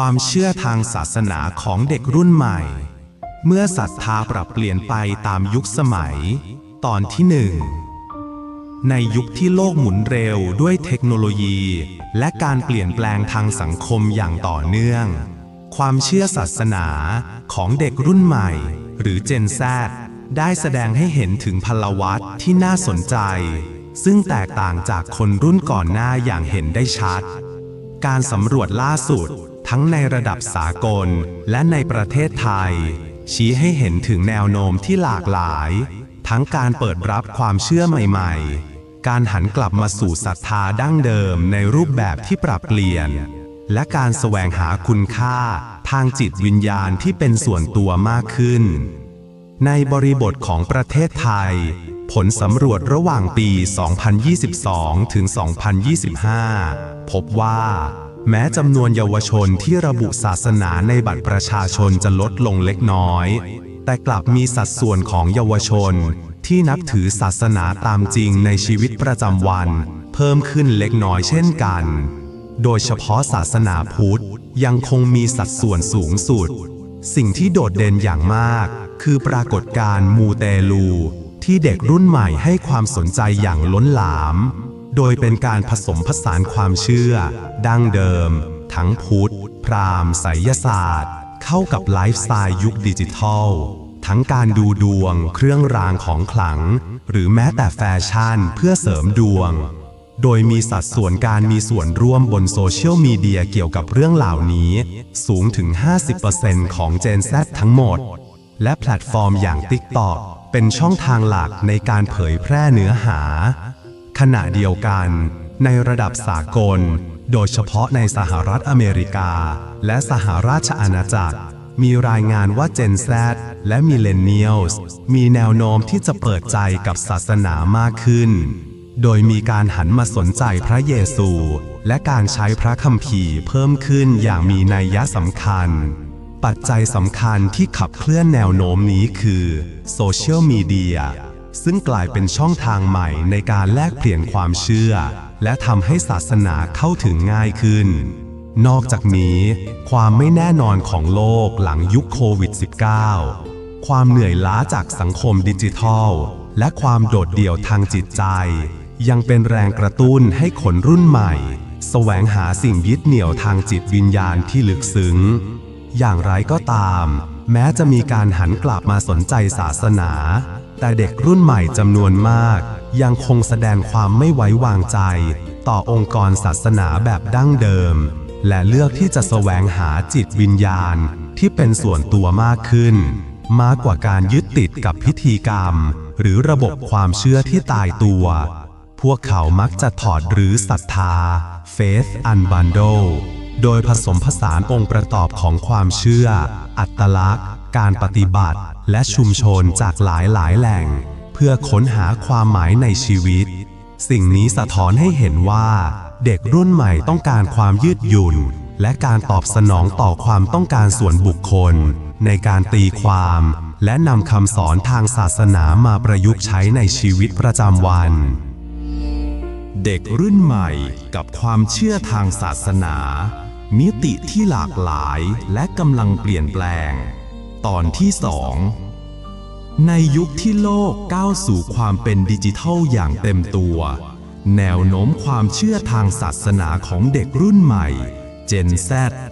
ความเชื่อทางศาสนาของเด็กรุ่นใหม่ เมื่อศรัทธาปรับเปลี่ยนไปตามยุคสมัย ตอนที่หนึ่งในยุคที่โลกหมุนเร็วด้วยเทคโนโลยี และการเปลี่ยนแปลงทางสังคมอย่างต่อเนื่อง ความเชื่อศาสนาของเด็กรุ่นใหม่ หรือ Gen Z ได้แสดงให้เห็นถึงพลวัตที่น่าสนใจ ซึ่งแตกต่างจากคนรุ่นก่อนหน้าอย่างเห็นได้ชัด การสำรวจล่าสุด ทั้งในระดับสากลและในประเทศไทย ชี้ให้เห็นถึงแนวโน้มที่หลากหลาย ทั้งการเปิดรับความเชื่อใหม่ๆ การหันกลับมาสู่ศรัทธาดั้งเดิมในรูปแบบที่ปรับเปลี่ยน และการแสวงหาคุณค่าทางจิตวิญญาณที่เป็นส่วนตัวมากขึ้น ในบริบทของประเทศไทย ผลสำรวจระหว่างปี 2022 ถึง 2025 พบว่า แม้จำนวนเยาวชนที่ระบุศาสนาในบัตรประชาชนจะลดลงเล็กน้อย แต่กลับมีสัดส่วนของเยาวชน ที่นับถือศาสนาตามจริงในชีวิตประจำวัน เพิ่มขึ้นเล็กน้อยเช่นกัน โดยเฉพาะศาสนาพุทธยังคงมีสัดส่วนสูงสุด สิ่งที่โดดเด่นอย่างมาก คือปรากฏการณ์มูเตลู ที่เด็กรุ่นใหม่ให้ความสนใจอย่างล้นหลาม โดยเป็นการผสมผสานความเชื่อ ดั้งเดิม ทั้งพุทธ พราหมณ์ไสยศาสตร์ เข้ากับไลฟ์สไตล์ยุคดิจิทัล ทั้งการดูดวง เครื่องรางของขลัง หรือแม้แต่แฟชั่นเพื่อเสริมดวง โดยมีสัดส่วนการมีส่วนร่วมบนโซเชียลมีเดียเกี่ยวกับเรื่องเหล่านี้ สูงถึง 50%ของ Gen Z ทั้งหมด และแพลตฟอร์มอย่าง TikTok เป็นช่องทางหลักในการเผยแพร่เนื้อหา ขณะเดียวกัน ในระดับสากล โดยเฉพาะในสหรัฐอเมริกา และสหราชอาณาจักร มีรายงานว่า Gen Z และ Millennials มีแนวโน้มที่จะเปิดใจกับศาสนามากขึ้น โดยมีการหันมาสนใจพระเยซู และการใช้พระคัมภีร์เพิ่มขึ้นอย่างมีนัยยะสำคัญ ปัจจัยสำคัญที่ขับเคลื่อนแนวโน้มนี้คือโซเชียลมีเดีย ซึ่งกลายเป็นช่องทางใหม่ในการแลกเปลี่ยนความเชื่อ และทำให้ศาสนาเข้าถึงง่ายขึ้น นอกจากนี้ ความไม่แน่นอนของโลกหลังยุคโควิด -19 ความเหนื่อยล้าจากสังคมดิจิทัล และความโดดเดี่ยวทางจิตใจ ยังเป็นแรงกระตุ้นให้คนรุ่นใหม่ แสวงหาสิ่งยึดเหนี่ยวทางจิตวิญญาณที่ลึกซึ้ง อย่างไรก็ตาม แม้จะมีการหันกลับมาสนใจศาสนา แต่เด็กรุ่นใหม่จำนวนมาก ยังคงแสดงความไม่ไว้วางใจ ต่อองค์กรศาสนาแบบดั้งเดิม และเลือกที่จะแสวงหาจิตวิญญาณที่เป็นส่วนตัวมากขึ้น มากกว่าการยึดติดกับพิธีกรรม หรือระบบความเชื่อที่ตายตัว พวกเขามักจะถอดหรือศรัทธา faith unbundle โดยผสมผสานองค์ประกอบของความเชื่อ อัตลักษณ์ การปฏิบัติ และชุมชนจากหลายหลายแหล่ง เพื่อค้นหาความหมายในชีวิต สิ่งนี้สะท้อนให้เห็นว่า เด็กรุ่นใหม่ต้องการความยืดหยุ่น และการตอบสนองต่อความต้องการส่วนบุคคล ในการตีความ และนำคำสอนทางศาสนามาประยุกต์ใช้ในชีวิตประจำวัน เด็กรุ่นใหม่กับความเชื่อทางศาสนา มิติที่หลากหลายและกำลังเปลี่ยนแปลง ตอนที่สองในยุคที่โลกก้าวสู่ความเป็นดิจิทัลอย่างเต็มตัว แนวโน้มความเชื่อทางศาสนาของเด็กรุ่นใหม่ Gen Z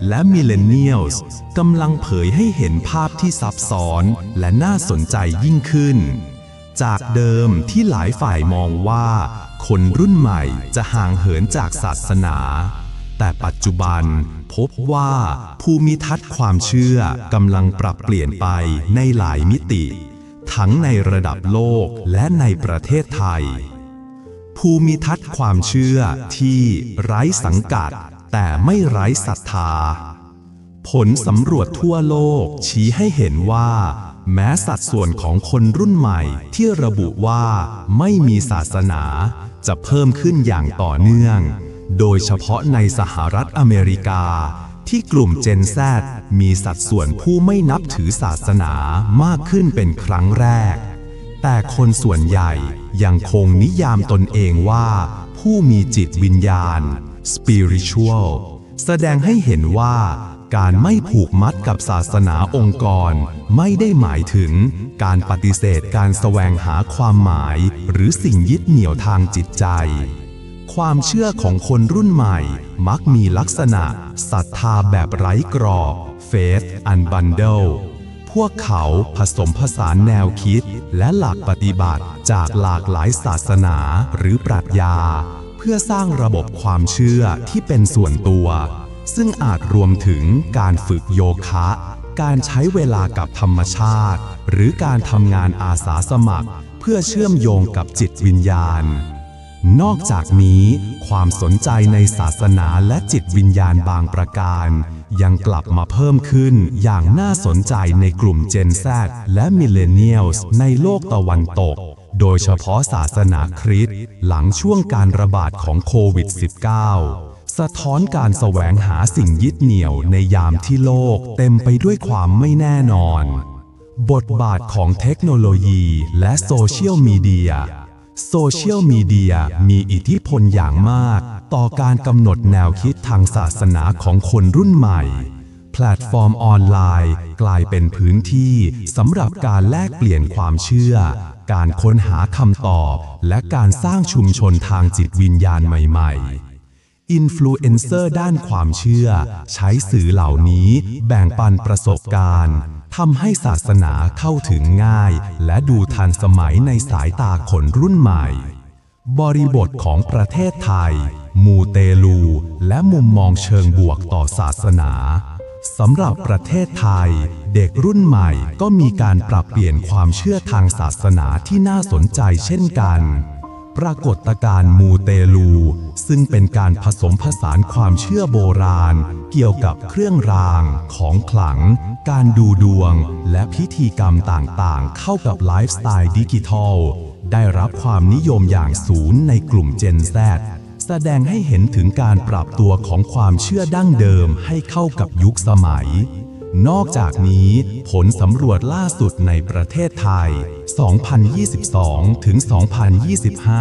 และ Millennials กำลังเผยให้เห็นภาพที่ซับซ้อนและน่าสนใจยิ่งขึ้น จากเดิมที่หลายฝ่ายมองว่า คนรุ่นใหม่จะห่างเหินจากศาสนา แต่ปัจจุบันพบว่าภูมิทัศน์ความเชื่อกำลังปรับเปลี่ยนไปในหลายมิติ ทั้งในระดับโลกและในประเทศไทย ภูมิทัศน์ความเชื่อที่ไร้สังกัด แต่ไม่ไร้ศรัทธา ผลสำรวจทั่วโลกชี้ให้เห็นว่า แม้สัดส่วนของคนรุ่นใหม่ที่ระบุว่าไม่มีศาสนาจะเพิ่มขึ้นอย่างต่อเนื่อง โดยเฉพาะในสหรัฐอเมริกา ที่กลุ่ม Gen Z มีสัดส่วนผู้ไม่นับถือศาสนามากขึ้นเป็นครั้งแรก แต่คนส่วนใหญ่ยังคงนิยามตนเองว่า ผู้มีจิตวิญญาณ spiritual แสดงให้เห็นว่าการไม่ผูกมัดกับศาสนาองค์กร ไม่ได้หมายถึงการปฏิเสธการแสวงหาความหมาย หรือสิ่งยึดเหนี่ยวทางจิตใจ ความเชื่อของคนรุ่นใหม่ มักมีลักษณะศรัทธาแบบไร้กรอบ Faith Unbundled พวกเขาผสมผสานแนวคิดและหลักปฏิบัติจากหลากหลายศาสนาหรือปรัชญา เพื่อสร้างระบบความเชื่อที่เป็นส่วนตัว ซึ่งอาจรวมถึงการฝึกโยคะ การใช้เวลากับธรรมชาติ หรือการทำงานอาสาสมัคร เพื่อเชื่อมโยงกับจิตวิญญาณ นอกจากนี้ ความสนใจในศาสนาและจิตวิญญาณบางประการ ยังกลับมาเพิ่มขึ้นอย่างน่าสนใจในกลุ่ม Gen Z และ Millennials ในโลกตะวันตก โดยเฉพาะศาสนาคริสต์หลังช่วงการระบาดของโควิด -19 สะท้อนการแสวงหาสิ่งยึดเหนี่ยวในยามที่โลกเต็มไปด้วยความไม่แน่นอน บทบาทของเทคโนโลยีและโซเชียลมีเดีย โซเชียลมีเดียมีอิทธิพลอย่างมาก ต่อการกำหนดแนวคิดทางศาสนาของคนรุ่นใหม่ แพลตฟอร์มออนไลน์ กลายเป็นพื้นที่สำหรับการแลกเปลี่ยนความเชื่อ การค้นหาคำตอบ และการสร้างชุมชนทางจิตวิญญาณใหม่ๆอินฟลูเอนเซอร์ด้านความเชื่อ ใช้สื่อเหล่านี้แบ่งปันประสบการณ์ ทำให้ศาสนาเข้าถึงง่าย และดูทันสมัยในสายตาคนรุ่นใหม่ บริบทของประเทศไทย มูเตลู และมุมมองเชิงบวกต่อศาสนาสำหรับประเทศไทย เด็กรุ่นใหม่ก็มีการปรับเปลี่ยนความเชื่อทางศาสนาที่น่าสนใจเช่นกัน ปรากฏการณ์มูเตลู ซึ่งเป็นการผสมผสานความเชื่อโบราณ เกี่ยวกับเครื่องราง ของขลัง การดูดวง และพิธีกรรมต่างๆ เข้ากับไลฟ์สไตล์ดิจิทัล ได้รับความนิยมอย่างสูงในกลุ่ม Gen Z แสดงให้เห็นถึงการปรับตัวของความเชื่อดั้งเดิมให้เข้ากับยุคสมัย นอกจากนี้ผลสำรวจล่าสุดในประเทศไทย 2022 ถึง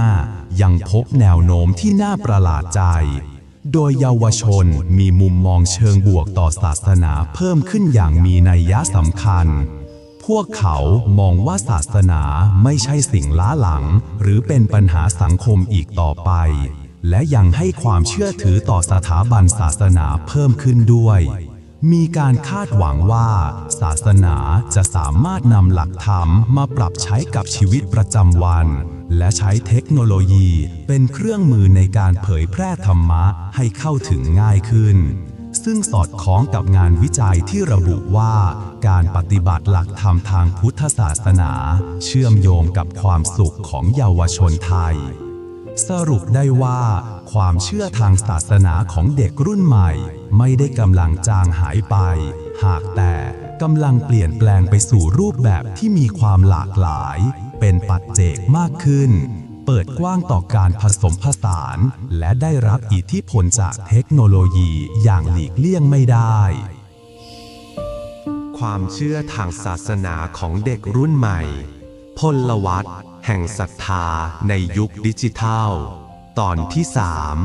2025 ยังพบแนวโน้มที่น่าประหลาดใจ โดยเยาวชนมีมุมมองเชิงบวกต่อศาสนาเพิ่มขึ้นอย่างมีนัยยะสำคัญ พวกเขามองว่าศาสนาไม่ใช่สิ่งล้าหลัง หรือเป็นปัญหาสังคมอีกต่อไป และยังให้ความเชื่อถือต่อสถาบันศาสนาเพิ่มขึ้นด้วย มีการคาดหวังว่า ศาสนาจะสามารถนำหลักธรรมมาปรับใช้กับชีวิตประจำวัน และใช้เทคโนโลยีเป็นเครื่องมือในการเผยแพร่ธรรมะให้เข้าถึงง่ายขึ้น ซึ่งสอดคล้องกับงานวิจัยที่ระบุว่า การปฏิบัติหลักธรรมทางพุทธศาสนา เชื่อมโยงกับความสุขของเยาวชนไทย สรุปได้ว่า ความเชื่อทางศาสนาของเด็กรุ่นใหม่ ไม่ได้กำลังจางหายไป หากแต่กำลังเปลี่ยนแปลงไปสู่รูปแบบที่มีความหลากหลาย เป็นปัจเจกมากขึ้น เปิดกว้างต่อการผสมผสาน และได้รับอิทธิพลจากเทคโนโลยีอย่างหลีกเลี่ยงไม่ได้ ความเชื่อทางศาสนาของเด็กรุ่นใหม่ พลวัต แห่งศรัทธาในยุคดิจิทัล ตอนที่สาม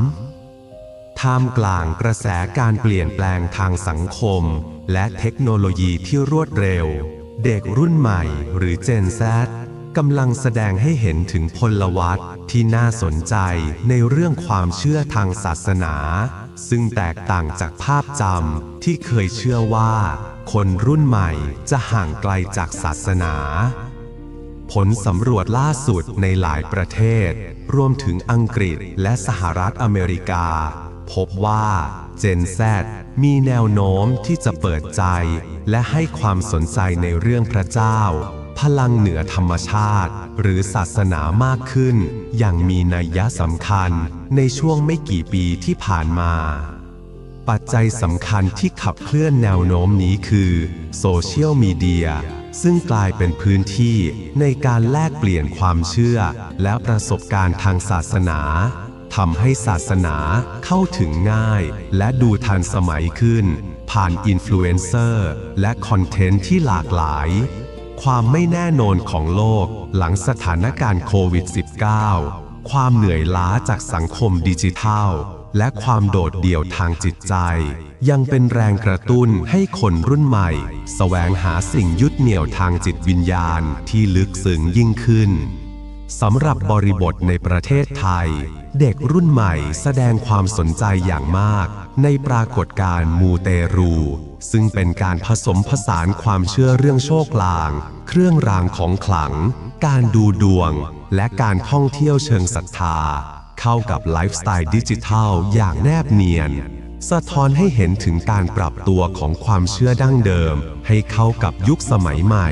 ท่ามกลางกระแสการเปลี่ยนแปลงทางสังคม และเทคโนโลยีที่รวดเร็ว เด็กรุ่นใหม่หรือ Gen Z กำลังแสดงให้เห็นถึงพลวัตที่น่าสนใจในเรื่องความเชื่อทางศาสนา ซึ่งแตกต่างจากภาพจำที่เคยเชื่อว่า คนรุ่นใหม่จะห่างไกลจากศาสนา ผลสำรวจล่าสุดในหลายประเทศ รวมถึงอังกฤษและสหรัฐอเมริกา พบว่า Gen Z มีแนวโน้มที่จะเปิดใจ และให้ความสนใจในเรื่องพระเจ้า พลังเหนือธรรมชาติ หรือศาสนามากขึ้น อย่างมีนัยยะสำคัญในช่วงไม่กี่ปีที่ผ่านมาปัจจัยสำคัญที่ขับเคลื่อนแนวโน้มนี้คือโซเชียลมีเดีย ซึ่งกลายเป็นพื้นที่ในการแลกเปลี่ยนความเชื่อ และประสบการณ์ทางศาสนาทำให้ศาสนาเข้าถึงง่าย และดูทันสมัยขึ้น ผ่านอินฟลูเอนเซอร์ และคอนเทนต์ที่หลากหลาย ความไม่แน่นอนของโลกหลังสถานการณ์โควิด -19 ความเหนื่อยล้าจากสังคมดิจิทัล และความโดดเดี่ยวทางจิตใจ ยังเป็นแรงกระตุ้นให้คนรุ่นใหม่แสวงหาสิ่งยึดเหนี่ยวทางจิตวิญญาณที่ลึกซึ้งยิ่งขึ้นสำหรับบริบทในประเทศไทย เด็กรุ่นใหม่แสดงความสนใจอย่างมาก ในปรากฏการณ์มูเตรู ซึ่งเป็นการผสมผสานความเชื่อเรื่องโชคลาง เครื่องรางของขลัง การดูดวง และการท่องเที่ยวเชิงศรัทธา เข้ากับไลฟ์สไตล์ดิจิทัลอย่างแนบเนียน สะท้อนให้เห็นถึงการปรับตัวของความเชื่อดั้งเดิม ให้เข้ากับยุคสมัยใหม่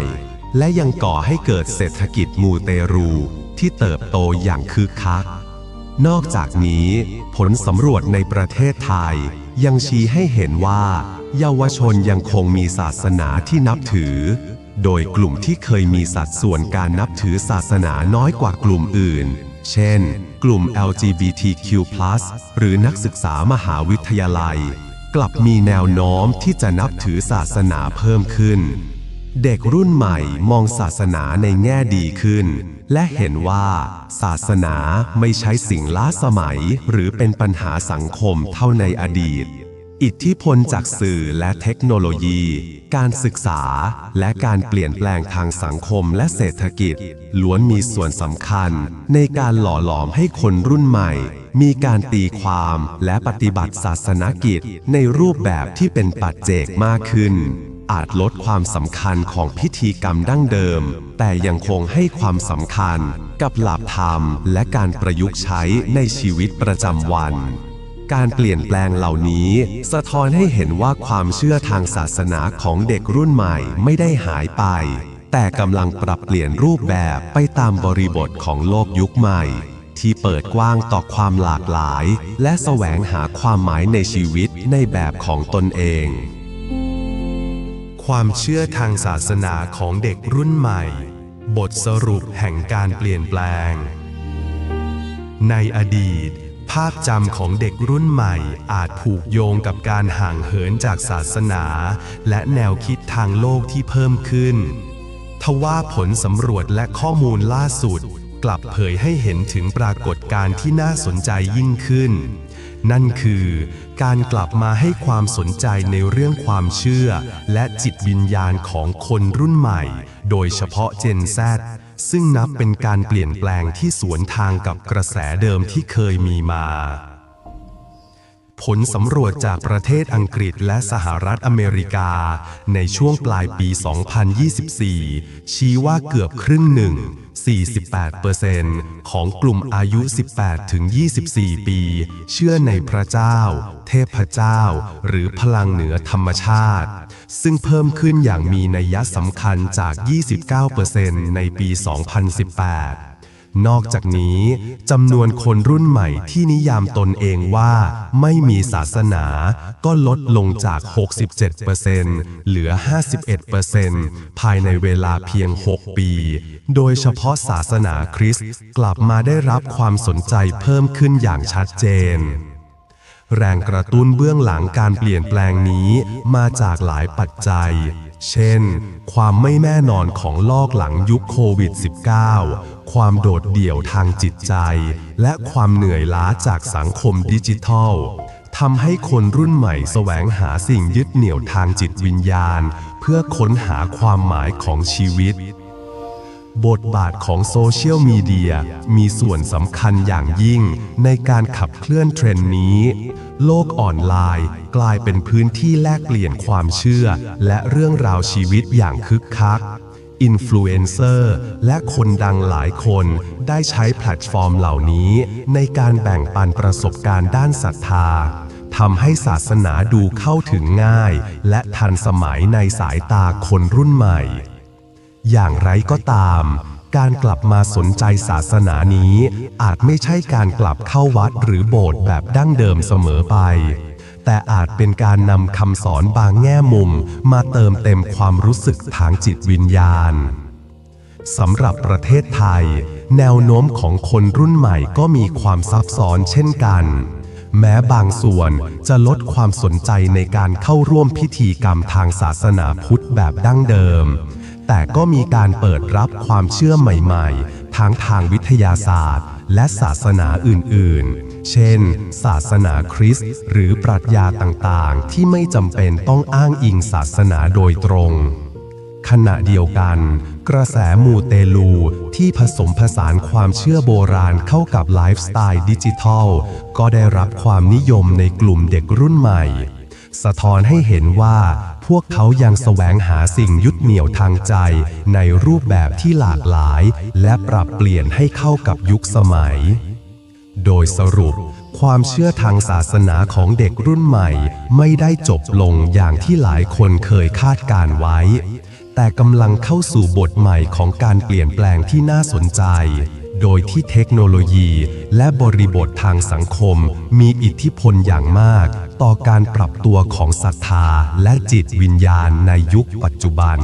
และยังก่อให้เกิดเศรษฐกิจมูเตรู ที่เติบโตอย่างคึกคัก นอกจากนี้ ผลสำรวจในประเทศไทย ยังชี้ให้เห็นว่า เยาวชนยังคงมีศาสนาที่นับถือ โดยกลุ่มที่เคยมีสัดส่วนการนับถือศาสนาน้อยกว่ากลุ่มอื่น เช่น กลุ่ม LGBTQ+ หรือนักศึกษามหาวิทยาลัย กลับมีแนวโน้มที่จะนับถือศาสนาเพิ่มขึ้น เด็กรุ่นใหม่มองศาสนาในแง่ดีขึ้น และเห็นว่า ศาสนาไม่ใช่สิ่งล้าสมัย หรือเป็นปัญหาสังคมเท่าในอดีต อิทธิพลจากสื่อและเทคโนโลยี การศึกษา และการเปลี่ยนแปลงทางสังคมและเศรษฐกิจ ล้วนมีส่วนสำคัญ ในการหล่อหลอมให้คนรุ่นใหม่ มีการตีความและปฏิบัติศาสนกิจ ในรูปแบบที่เป็นปัจเจกมากขึ้น อาจลดความสำคัญของพิธีกรรมดั้งเดิม แต่ยังคงให้ความสำคัญ กับหลักธรรม และการประยุกต์ใช้ในชีวิตประจำวัน การเปลี่ยนแปลงเหล่านี้ สะท้อนให้เห็นว่าความเชื่อทางศาสนาของเด็กรุ่นใหม่ไม่ได้หายไป แต่กำลังปรับเปลี่ยนรูปแบบไปตามบริบทของโลกยุคใหม่ ที่เปิดกว้างต่อความหลากหลาย และแสวงหาความหมายในชีวิตในแบบของตนเอง ความเชื่อทางศาสนาของเด็กรุ่นใหม่ บทสรุปแห่งการเปลี่ยนแปลง ในอดีต ภาพจำของเด็กรุ่นใหม่ อาจผูกโยงกับการห่างเหินจากศาสนา และแนวคิดทางโลกที่เพิ่มขึ้น ทว่าผลสำรวจและข้อมูลล่าสุด กลับเผยให้เห็นถึงปรากฏการณ์ที่น่าสนใจยิ่งขึ้น นั่นคือ การกลับมาให้ความสนใจในเรื่องความเชื่อ และจิตวิญญาณของคนรุ่นใหม่ โดยเฉพาะ Gen Z ซึ่งนับเป็นการเปลี่ยนแปลงที่สวนทางกับกระแสเดิมที่เคยมีมา ผลสำรวจจากประเทศอังกฤษและสหรัฐอเมริกา ในช่วงปลายปี 2024 ชี้ว่าเกือบครึ่งหนึ่ง 48%ของกลุ่มอายุ 18-24 ปี เชื่อในพระเจ้า เทพเจ้า หรือพลังเหนือธรรมชาติ ซึ่งเพิ่มขึ้นอย่างมีนัยสำคัญจาก 29%ในปี 2018 นอกจากนี้จำนวนคนรุ่นใหม่ที่นิยามตนเองว่าไม่มีศาสนา ก็ลดลงจาก 67%เหลือ 51%ภายในเวลาเพียง 6 ปี โดยเฉพาะศาสนาคริสต์กลับมาได้รับความสนใจเพิ่มขึ้นอย่างชัดเจน แรงกระตุ้นเบื้องหลังการเปลี่ยนแปลงนี้มาจากหลายปัจจัย เช่น ความไม่แน่นอนของลอกหลังยุคโควิด -19 ความโดดเดี่ยวทางจิตใจ และความเหนื่อยล้าจากสังคมดิจิทัลทำให้คนรุ่นใหม่แสวงหาสิ่งยึดเหนี่ยวทางจิตวิญญาณ เพื่อค้นหาความหมายของชีวิต บทบาทของโซเชียลมีเดียมีส่วนสำคัญอย่างยิ่งในการขับเคลื่อนเทรนด์นี้ โลกออนไลน์ กลายเป็นพื้นที่แลกเปลี่ยนความเชื่อ และเรื่องราวชีวิตอย่างคึกคัก อินฟลูเอนเซอร์และคนดังหลายคนได้ใช้แพลตฟอร์มเหล่านี้ ในการแบ่งปันประสบการณ์ด้านศรัทธาทำให้ศาสนาดูเข้าถึงง่าย และทันสมัยในสายตาคนรุ่นใหม่ อย่างไรก็ตาม การกลับมาสนใจศาสนานี้ อาจไม่ใช่การกลับเข้าวัดหรือโบสถ์แบบดั้งเดิมเสมอไป แต่อาจเป็นการนำคำสอนบางแง่มุม มาเติมเต็มความรู้สึกทางจิตวิญญาณสำหรับประเทศไทย แนวโน้มของคนรุ่นใหม่ก็มีความซับซ้อนเช่นกัน แม้บางส่วนจะลดความสนใจในการเข้าร่วมพิธีกรรมทางศาสนาพุทธแบบดั้งเดิม แต่ก็มีการเปิดรับความเชื่อใหม่ๆ ทั้งทางวิทยาศาสตร์ และศาสนาอื่นๆ เช่น ศาสนาคริสต์หรือปรัชญาต่างๆ ที่ไม่จำเป็นต้องอ้างอิงศาสนาโดยตรง ขณะเดียวกัน กระแสมูเตลูที่ผสมผสานความเชื่อโบราณเข้ากับไลฟ์สไตล์ดิจิทัล ก็ได้รับความนิยมในกลุ่มเด็กรุ่นใหม่ สะท้อนให้เห็นว่าพวกเขายังแสวงหาสิ่งยึดเหนี่ยวทางใจ ในรูปแบบที่หลากหลาย และปรับเปลี่ยนให้เข้ากับยุคสมัย โดยสรุป ความเชื่อทางศาสนาของเด็กรุ่นใหม่ ไม่ได้จบลงอย่างที่หลายคนเคยคาดการไว้ แต่กำลังเข้าสู่บทใหม่ของการเปลี่ยนแปลงที่น่าสนใจ โดยที่เทคโนโลยีและบริบททางสังคม มีอิทธิพลอย่างมาก ต่อการปรับตัวของศรัทธาและจิตวิญญาณในยุคปัจจุบัน